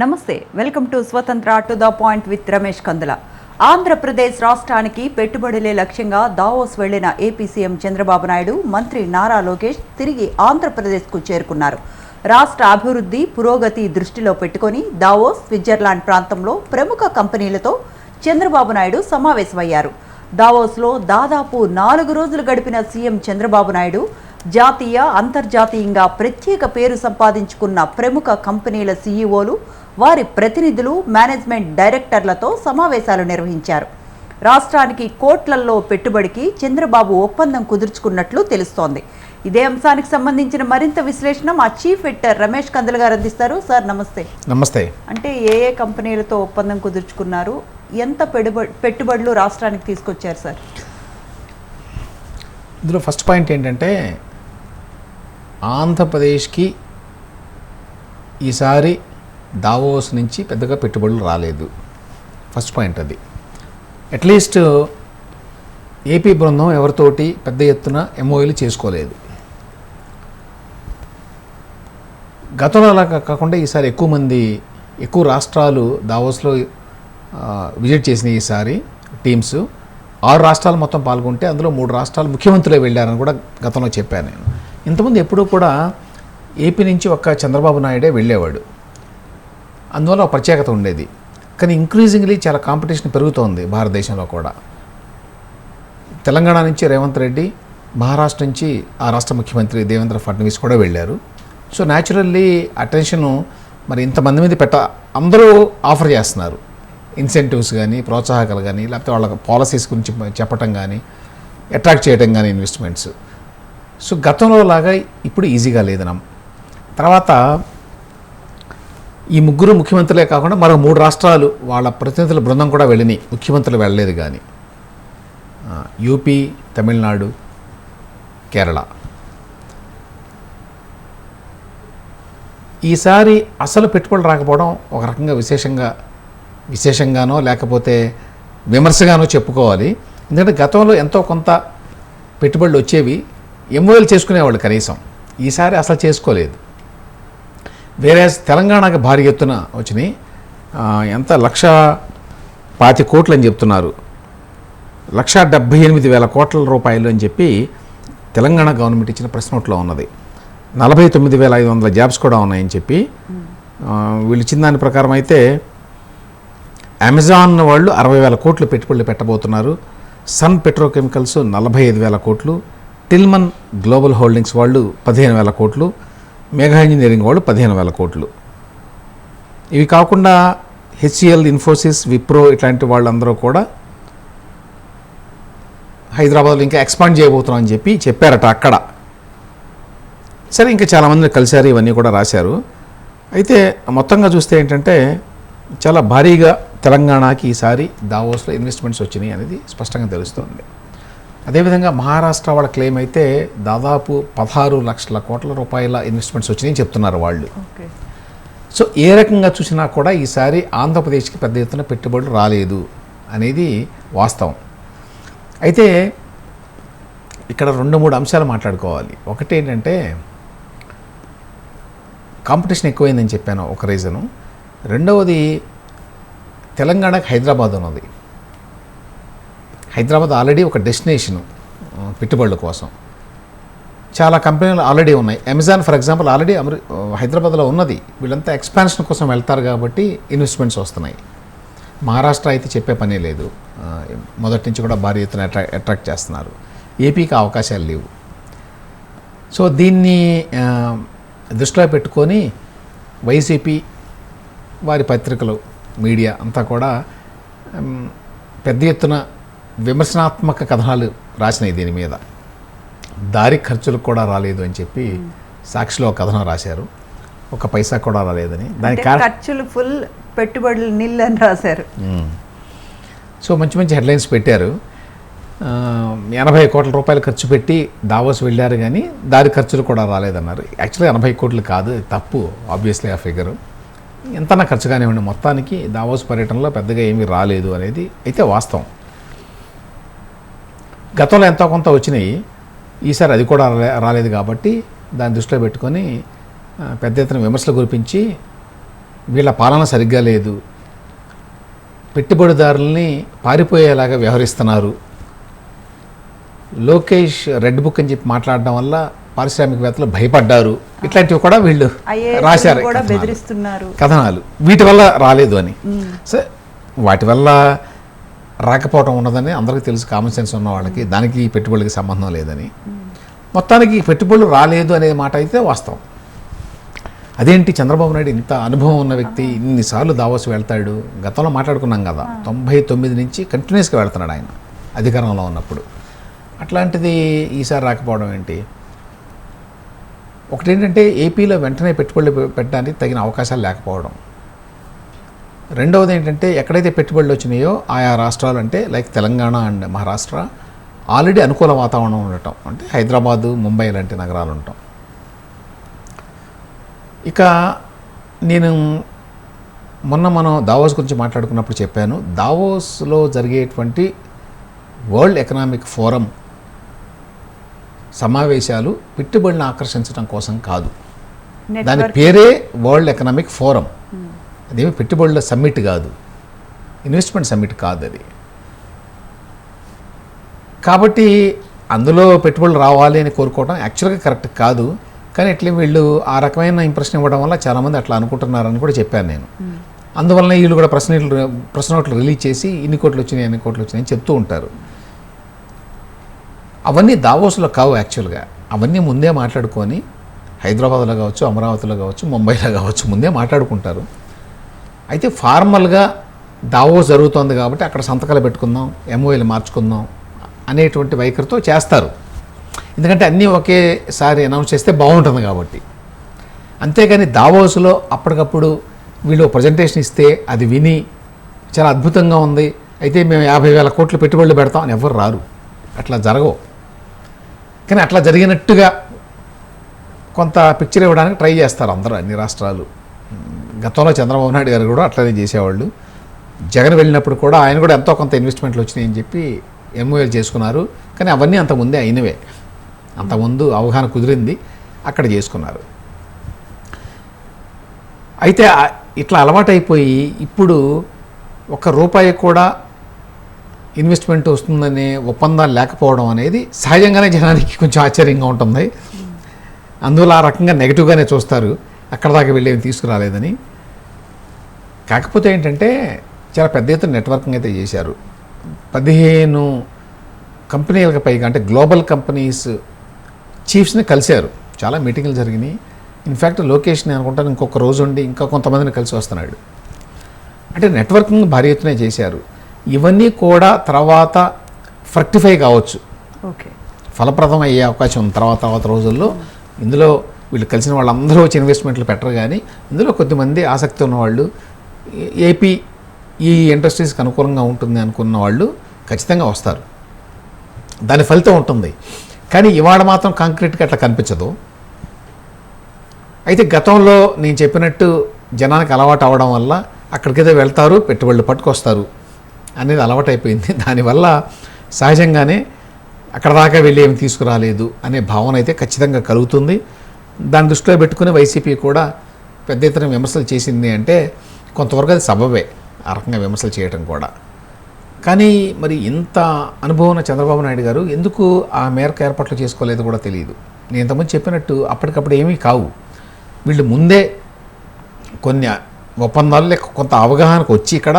నమస్తే welcome to Swatantra to the point with Ramesh Kandula. Andhra Pradesh రాష్ట్రానికి పెట్టుబడులే లక్ష్యంగా దావోస్ వెళ్ళిన ఏపీ సీఎం చంద్రబాబు నాయుడు మంత్రి నారా లోకేష్ తిరిగి ఆంధ్రప్రదేశ్కు చేరుకున్నారు. రాష్ట్ర అభివృద్ధి పురోగతి దృష్టిలో పెట్టుకొని దావోస్ స్విట్జర్లాండ్ ప్రాంతంలో ప్రముఖ కంపెనీలతో చంద్రబాబు నాయుడు సమావేశమయ్యారు. దావోస్లో దాదాపు నాలుగు రోజులు గడిపిన సీఎం చంద్రబాబు నాయుడు జాతీయ అంతర్జాతీయంగా ప్రత్యేక పేరు సంపాదించుకున్న ప్రముఖ కంపెనీల సీఈఓలు వారి ప్రతినిధులు మేనేజ్మెంట్ డైరెక్టర్లతో సమావేశాలు నిర్వహించారు. రాష్ట్రానికి కోట్లల్లో పెట్టుబడికి చంద్రబాబు ఒప్పందం కుదుర్చుకున్నట్లు తెలుస్తోంది. ఇదే అంశానికి సంబంధించిన మరింత విశ్లేషణ మా చీఫ్ ఎడిటర్ రమేష్ కందుల గారు అందిస్తారు. సార్ నమస్తే. నమస్తే. అంటే ఏ ఏ కంపెనీలతో ఒప్పందం కుదుర్చుకున్నారు? ఎంత పెట్టుబడి పెట్టుబడులు రాష్ట్రానికి తీసుకొచ్చారు సార్? ఇందులో ఫస్ట్ పాయింట్ ఏంటంటే ఆంధ్రప్రదేశ్కి ఈసారి దావోస్ నుంచి పెద్దగా పెట్టుబడులు రాలేదు. ఫస్ట్ పాయింట్ అది. అట్లీస్ట్ ఏపీ బృందం ఎవరితోటి పెద్ద ఎత్తున ఎంఓఏలు చేసుకోలేదు. గతంలో అలా కాకుండా ఈసారి ఎక్కువ మంది ఎక్కువ రాష్ట్రాలు దావోస్లో విజిట్ చేసిన ఈసారి టీమ్స్. ఆరు రాష్ట్రాలు మొత్తం పాల్గొంటే అందులో మూడు రాష్ట్రాలు ముఖ్యమంత్రులే వెళ్ళారని కూడా గతంలో చెప్పాను నేను. ఇంతకుముందు ఎప్పుడూ కూడా ఏపీ నుంచి ఒక్క చంద్రబాబు నాయుడే వెళ్ళేవాడు. అందువల్ల ఒక ప్రత్యేకత ఉండేది. కానీ ఇంక్రీజింగ్లీ చాలా కాంపిటీషన్ పెరుగుతోంది భారతదేశంలో కూడా. తెలంగాణ నుంచి రేవంత్ రెడ్డి మహారాష్ట్ర నుంచి ఆ రాష్ట్ర ముఖ్యమంత్రి దేవేంద్ర ఫడ్నవీస్ కూడా వెళ్ళారు. సో న్యాచురల్లీ అటెన్షన్ మరి ఇంతమంది మీద పెట్ట అందరూ ఆఫర్ చేస్తున్నారు. ఇన్సెంటివ్స్ కానీ ప్రోత్సాహకాలు కానీ లేకపోతే వాళ్ళ పాలసీస్ గురించి చెప్పటం కానీ అట్రాక్ట్ చేయడం కానీ ఇన్వెస్ట్మెంట్స్. సో గతంలో లాగా ఇప్పుడు ఈజీగా లేదు తర్వాత ఈ ముగ్గురు ముఖ్యమంత్రులే కాకుండా మరో మూడు రాష్ట్రాలు వాళ్ళ ప్రతినిధుల బృందం కూడా వెళ్ళినాయి. ముఖ్యమంత్రులు వెళ్ళలేదు కానీ యూపీ తమిళనాడు కేరళ. ఈసారి అసలు పెట్టుబడులు రాకపోవడం ఒక రకంగా విశేషంగా విశేషంగానో లేకపోతే విమర్శగానో చెప్పుకోవాలి. ఎందుకంటే గతంలో ఎంతో కొంత పెట్టుబడులు వచ్చేవి ఎంఓఎల్ చేసుకునేవాళ్ళు కనీసం. ఈసారి అసలు చేసుకోలేదు. వేరే తెలంగాణకు భారీ ఎత్తున వచ్చినాయి. ఎంత? లక్ష పాతి కోట్లు అని చెప్తున్నారు. లక్ష డెబ్భై ఎనిమిది వేల కోట్ల రూపాయలు అని చెప్పి తెలంగాణ గవర్నమెంట్ ఇచ్చిన ప్రెస్ నోట్లో ఉన్నది. నలభై తొమ్మిది వేల ఐదు వందల జాబ్స్ కూడా ఉన్నాయని చెప్పి వీళ్ళు ఇచ్చిన దాని ప్రకారం అయితే అమెజాన్ వాళ్ళు అరవై వేల కోట్లు పెట్టుబడులు పెట్టబోతున్నారు. సన్ పెట్రోకెమికల్స్ నలభై ఐదు వేల కోట్లు. టిల్మన్ గ్లోబల్ హోల్డింగ్స్ వాళ్ళు పదిహేను వేల కోట్లు. మెగా ఇంజనీరింగ్ వాళ్ళు పదిహేను వేల కోట్లు. ఇవి కాకుండా హెచ్సిఎల్ ఇన్ఫోసిస్ విప్రో ఇట్లాంటి వాళ్ళందరూ కూడా హైదరాబాద్లో ఇంకా ఎక్స్పాండ్ చేయబోతున్నాం అని చెప్పి చెప్పారట అక్కడ. సరే ఇంకా చాలామంది కలిశారు ఇవన్నీ కూడా రాశారు. అయితే మొత్తంగా చూస్తే ఏంటంటే చాలా భారీగా తెలంగాణకి ఈసారి దావోస్లో ఇన్వెస్ట్మెంట్స్ వచ్చినాయి అనేది స్పష్టంగా తెలుస్తోంది. అదేవిధంగా మహారాష్ట్ర వాళ్ళ క్లెయిమ్ అయితే దాదాపు పదహారు లక్షల కోట్ల రూపాయల ఇన్వెస్ట్మెంట్స్ వచ్చినాయని చెప్తున్నారు వాళ్ళు. సో ఏ రకంగా చూసినా కూడా ఈసారి ఆంధ్రప్రదేశ్కి పెద్ద ఎత్తున పెట్టుబడులు రాలేదు అనేది వాస్తవం. అయితే ఇక్కడ రెండు మూడు అంశాలు మాట్లాడుకోవాలి. ఒకటి ఏంటంటే కాంపిటీషన్ ఎక్కువైందని చెప్పాను ఒక రీజను. రెండవది తెలంగాణకి హైదరాబాద్ ఉన్నది. హైదరాబాద్ ఆల్రెడీ ఒక డెస్టినేషను పెట్టుబడుల కోసం. చాలా కంపెనీలు ఆల్రెడీ ఉన్నాయి. అమెజాన్ ఫర్ ఎగ్జాంపుల్ ఆల్రెడీ అమెరి హైదరాబాద్లో ఉన్నది. వీళ్ళంతా ఎక్స్పాన్షన్ కోసం వెళ్తారు కాబట్టి ఇన్వెస్ట్మెంట్స్ వస్తున్నాయి. మహారాష్ట్ర అయితే చెప్పే పనే లేదు. మొదటి నుంచి కూడా భారీ ఎత్తున అట్రా అట్రాక్ట్ చేస్తున్నారు. ఏపీకి అవకాశాలు లేవు. సో దీన్ని దృష్టిలో పెట్టుకొని వైసీపీ వారి పత్రికలు మీడియా అంతా కూడా పెద్ద ఎత్తున విమర్శనాత్మక కథనాలు రాసినాయి దీని మీద. దారి ఖర్చులకు కూడా రాలేదు అని చెప్పి సాక్షిలో ఒక కథనం రాశారు. ఒక పైసా కూడా రాలేదని. కారణం ఖర్చులు ఫుల్ పెట్టుబడులు నిల్ అని రాశారు. సో మంచి మంచి హెడ్లైన్స్ పెట్టారు. ఎనభై కోట్ల రూపాయలు ఖర్చు పెట్టి దావోస్ వెళ్ళారు కానీ దారి ఖర్చులు కూడా రాలేదన్నారు. యాక్చువల్గా ఎనభై కోట్లు కాదు తప్పు ఆబ్వియస్లీ ఆ ఫిగరు ఎంతనా ఖర్చు కానివ్వండి మొత్తానికి దావోస్ పర్యటనలో పెద్దగా ఏమీ రాలేదు అనేది అయితే వాస్తవం. గతంలో ఎంతో కొంత వచ్చినాయి. ఈసారి అది కూడా రాలే- రాలేదు కాబట్టి దాన్ని దృష్టిలో పెట్టుకొని పెద్ద ఎత్తున విమర్శలు కురిపించి వీళ్ళ పాలన సరిగ్గా లేదు. పెట్టుబడిదారుల్ని పారిపోయేలాగా వ్యవహరిస్తున్నారు. లోకేష్ రెడ్ బుక్ అని చెప్పి మాట్లాడడం వల్ల పారిశ్రామికవేత్తలు భయపడ్డారు. ఇట్లాంటివి కూడా వీళ్ళు రాశారు. కథనాలు. వీటి వల్ల రాలేదు అని. సో వాటి వల్ల రాకపోవడం ఉన్నదని అందరికీ తెలుసు కామన్ సెన్స్ ఉన్న వాళ్ళకి. దానికి ఈ పెట్టుబడికి సంబంధం లేదని. మొత్తానికి పెట్టుబడులు రాలేదు అనే మాట అయితే వాస్తవం. అదేంటి చంద్రబాబు నాయుడు ఇంత అనుభవం ఉన్న వ్యక్తి ఇన్నిసార్లు దావోస్ వెళ్తాడు? గతంలో మాట్లాడుకున్నాం కదా. తొంభై తొమ్మిది నుంచి కంటిన్యూస్గా వెళ్తున్నాడు ఆయన అధికారంలో ఉన్నప్పుడు. అట్లాంటిది ఈసారి రాకపోవడం ఏంటి? ఒకటేంటంటే ఏపీలో వెంటనే పెట్టుబడులు పెట్టడానికి తగిన అవకాశాలు లేకపోవడం. రెండవది ఏంటంటే ఎక్కడైతే పెట్టుబడులు వచ్చినాయో ఆయా రాష్ట్రాలు అంటే like Telangana and Maharashtra already అనుకూల వాతావరణం ఉండటం. అంటే హైదరాబాదు ముంబై లాంటి నగరాలు ఉండటం. ఇక నేను మొన్న మనం దావోస్ గురించి మాట్లాడుకున్నప్పుడు చెప్పాను. దావోస్లో జరిగేటువంటి వరల్డ్ ఎకనామిక్ ఫోరం సమావేశాలు పెట్టుబడిని ఆకర్షించడం కోసం కాదు. దాని పేరే వరల్డ్ ఎకనామిక్ ఫోరం అదేమి పెట్టుబడుల సమ్మిట్ కాదు. ఇన్వెస్ట్మెంట్ సమ్మిట్ కాదు అది. కాబట్టి అందులో పెట్టుబడులు రావాలి అని కోరుకోవడం యాక్చువల్గా కరెక్ట్ కాదు. కానీ ఇట్లా వీళ్ళు ఆ రకమైన ఇంప్రెషన్ ఇవ్వడం వల్ల చాలామంది అట్లా అనుకుంటున్నారని కూడా చెప్పాను నేను. అందువలన వీళ్ళు కూడా ప్రశ్న ప్రశ్న రిలీజ్ చేసి ఇన్ని కోట్లు వచ్చినాయి అన్ని కోట్లు వచ్చినాయి అని చెప్తూ ఉంటారు. అవన్నీ దావోస్లో కావు యాక్చువల్గా. అవన్నీ ముందే మాట్లాడుకొని హైదరాబాద్లో కావచ్చు అమరావతిలో కావచ్చు ముంబైలో కావచ్చు ముందే మాట్లాడుకుంటారు. అయితే ఫార్మల్గా దావోస్ జరుగుతోంది కాబట్టి అక్కడ సంతకాలు పెట్టుకుందాం ఎంఓఏలు మార్చుకుందాం అనేటువంటి వైఖరితో చేస్తారు. ఎందుకంటే అన్నీ ఒకేసారి అనౌన్స్ చేస్తే బాగుంటుంది కాబట్టి. అంతేగాని దావోస్లో అప్పటికప్పుడు వీళ్ళు ప్రజెంటేషన్ ఇస్తే అది విని చాలా అద్భుతంగా ఉంది. అయితే మేము యాభై వేల కోట్లు పెట్టుబడులు పెడతాం అని ఎవరు రారు. అట్లా జరగవు. కానీ అట్లా జరిగినట్టుగా కొంత పిక్చర్ ఇవ్వడానికి ట్రై చేస్తారు అందరూ అన్ని రాష్ట్రాలు. గతంలో చంద్రబాబు నాయుడు గారు కూడా అట్లనే చేసేవాళ్ళు. జగన్ వెళ్ళినప్పుడు కూడా ఆయన కూడా ఎంతో కొంత ఇన్వెస్ట్మెంట్లు వచ్చినాయని చెప్పి ఎంఓఎల్ చేసుకున్నారు. కానీ అవన్నీ అంతకుముందే అయినవే. అంతకుముందు అవగాహన కుదిరింది అక్కడ చేసుకున్నారు. అయితే ఇట్లా అలవాటైపోయి ఇప్పుడు ఒక్క రూపాయి కూడా ఇన్వెస్ట్మెంట్ వస్తుందనే ఒప్పందాలు లేకపోవడం అనేది సహజంగానే జనానికి కొంచెం ఆశ్చర్యంగా ఉంటుంది. అందువల్ల ఆ రకంగా నెగిటివ్గానే చూస్తారు. అక్కడ దాకా వెళ్ళి తీసుకురాలేదని. కాకపోతే ఏంటంటే చాలా పెద్ద ఎత్తున నెట్వర్కింగ్ అయితే చేశారు. పదిహేను కంపెనీలకు పైగా అంటే గ్లోబల్ కంపెనీస్ చీఫ్స్ని కలిశారు. చాలా మీటింగ్లు జరిగినాయి. ఇన్ఫ్యాక్ట్ లోకేష్ నేను అనుకుంటాను ఇంకొక రోజు ఉండి ఇంకా కొంతమందిని కలిసి వస్తున్నాడు. అంటే నెట్వర్కింగ్ భారీ ఎత్తున చేశారు. ఇవన్నీ కూడా తర్వాత ఫ్రక్టిఫై కావచ్చు. ఓకే. ఫలప్రదం అయ్యే అవకాశం ఉంది తర్వాత తర్వాత రోజుల్లో. ఇందులో వీళ్ళు కలిసిన వాళ్ళందరూ వచ్చి ఇన్వెస్ట్మెంట్లు పెట్టరు కానీ ఇందులో కొద్దిమంది ఆసక్తి ఉన్నవాళ్ళు ఏపీ ఈ ఇండస్ట్రీస్కి అనుకూలంగా ఉంటుంది అనుకున్న వాళ్ళు ఖచ్చితంగా వస్తారు. దాని ఫలితం ఉంటుంది. కానీ ఇవాళ మాత్రం కాంక్రీట్గా అట్లా కనిపించదు. అయితే గతంలో నేను చెప్పినట్టు జనానికి అలవాటు అవడం వల్ల అక్కడికైతే వెళ్తారు పెట్టుబడులు పట్టుకొస్తారు. అనేది అలవాటైపోయింది. దానివల్ల సహజంగానే అక్కడ దాకా వెళ్ళి ఏమి తీసుకురాలేదు అనే భావన అయితే ఖచ్చితంగా కలుగుతుంది. దాన్ని దృష్టిలో పెట్టుకుని వైసీపీ కూడా పెద్ద ఎత్తున విమర్శలు చేసింది అంటే కొంతవరకు అది సబబే ఆ రకంగా విమర్శలు చేయటం కూడా. కానీ మరి ఇంత అనుభవం ఉన్న చంద్రబాబు నాయుడు గారు ఎందుకు ఆ మేరకు ఏర్పాట్లు చేసుకోలేదు కూడా తెలియదు. నేను ఇంతకుముందు చెప్పినట్టు అప్పటికప్పుడు ఏమీ కావు. వీళ్ళు ముందే కొన్ని ఒప్పందాలు లేక కొంత అవగాహనకు వచ్చి ఇక్కడ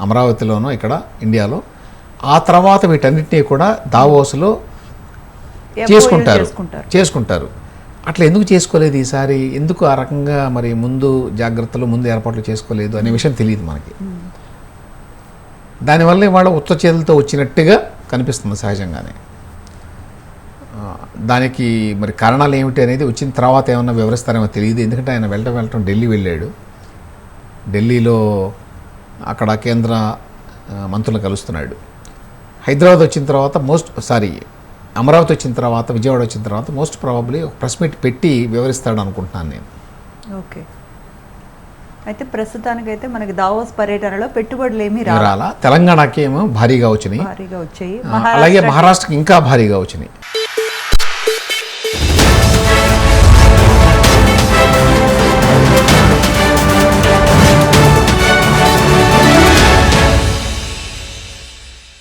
అమరావతిలోనో ఇక్కడ ఇండియాలో. ఆ తర్వాత వీటన్నిటినీ కూడా దావోస్లో చేసుకుంటారు. చేసుకుంటారు. అట్లా ఎందుకు చేసుకోలేదు ఈసారి? ఎందుకు ఆ రకంగా మరి ముందు జాగ్రత్తలు ముందు ఏర్పాట్లు చేసుకోలేదు అనే విషయం తెలియదు మనకి. దానివల్ల ఇవాళ ఉత్త చేతులతో వచ్చినట్టుగా కనిపిస్తుంది సహజంగానే. దానికి మరి కారణాలు ఏమిటి అనేది వచ్చిన తర్వాత ఏమన్నా వివరిస్తారేమో తెలియదు. ఎందుకంటే ఆయన వెళ్ళటం వెళ్ళటం ఢిల్లీ వెళ్ళాడు. ఢిల్లీలో అక్కడ కేంద్ర మంత్రులు కలుస్తున్నాడు. హైదరాబాద్ వచ్చిన తర్వాత మోస్ట్ సారీ అమరావతి వచ్చిన తర్వాత విజయవాడ వచ్చిన తర్వాత మోస్ట్ ప్రాబబ్లీ ఒక ప్రెస్ మీట్ పెట్టి వివరిస్తాడు అనుకుంటున్నాను నేను. ఓకే. అయితే ప్రస్తుతానికైతే మనకి దావోస్ పర్యటనలో పెట్టుబడులు ఏమీ రాలా. తెలంగాణకి ఏమో భారీగా వచ్చినాయి. భారీగా వచ్చాయి. అలాగే మహారాష్ట్రకి ఇంకా భారీగా వచ్చినాయి.